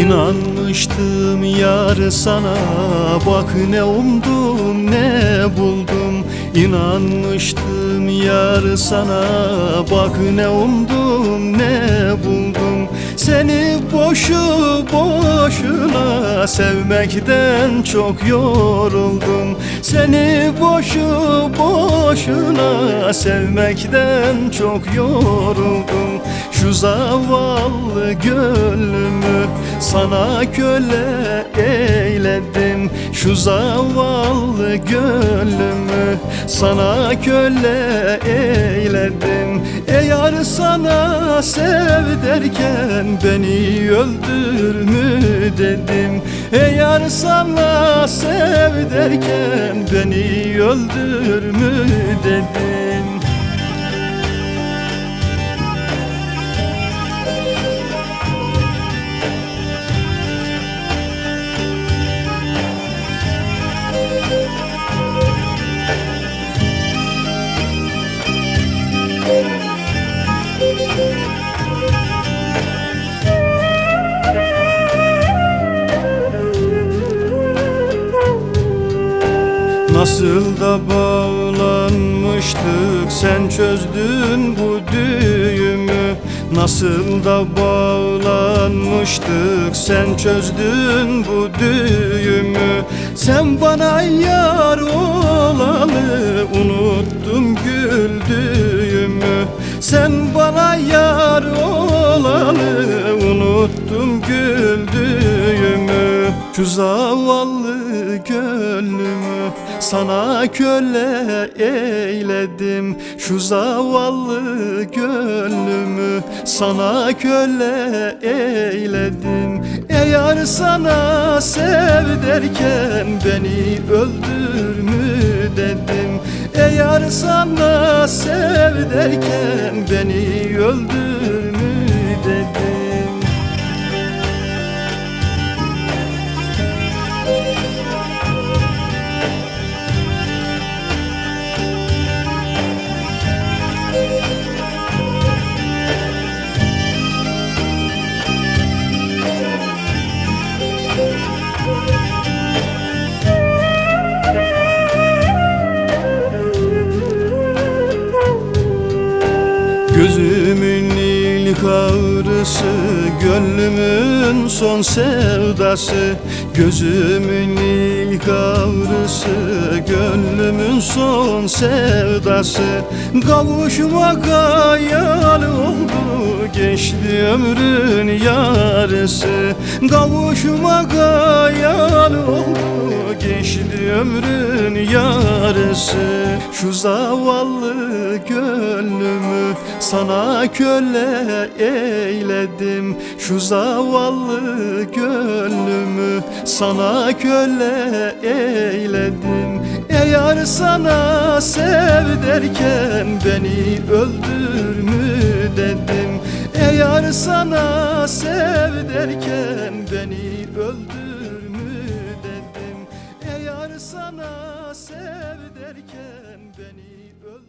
İnanmıştım yar sana. Bak ne umdum ne buldum İnanmıştım yar sana. Bak ne umdum ne buldum. Seni boşu boşuna sevmekten çok yoruldum. Seni boşu boşuna sevmekten çok yoruldum. Şu zavallı gönlümü sana köle eyledim Şu zavallı gönlümü sana köle eyledim Eğer sana sev derken beni öldür mü dedim. Eğer sana sev derken beni öldür mü dedim Nasıl da bağlanmıştık sen çözdün bu düğümü. Nasıl da bağlanmıştık sen çözdün bu düğümü. Sen bana yar olalı unuttum güldüğümü. Sen bana yar olalı unuttum güldüğümü Şu zavallı gönlümü sana köle eyledim. Şu zavallı gönlümü sana köle eyledim. Eğer sana sev derken beni öldür mü dedim. Eğer sana sev derken beni öldür mü dedim ağrısı Gönlümün son sevdası Gözümün ilk ağrısı Gönlümün son sevdası. Kavuşmak hayal oldu Geçti ömrün yarısı Kavuşmak hayal oldu. Geçti ömrün yarısı Şu zavallı gönlümü sana köle eyledim. Şu zavallı gönlümü sana köle eyledim. Eğer sana sev derken beni öldür mü dedim Eğer sana sev derken beni öldür mü dedim Eğer sana sev derken beni öldür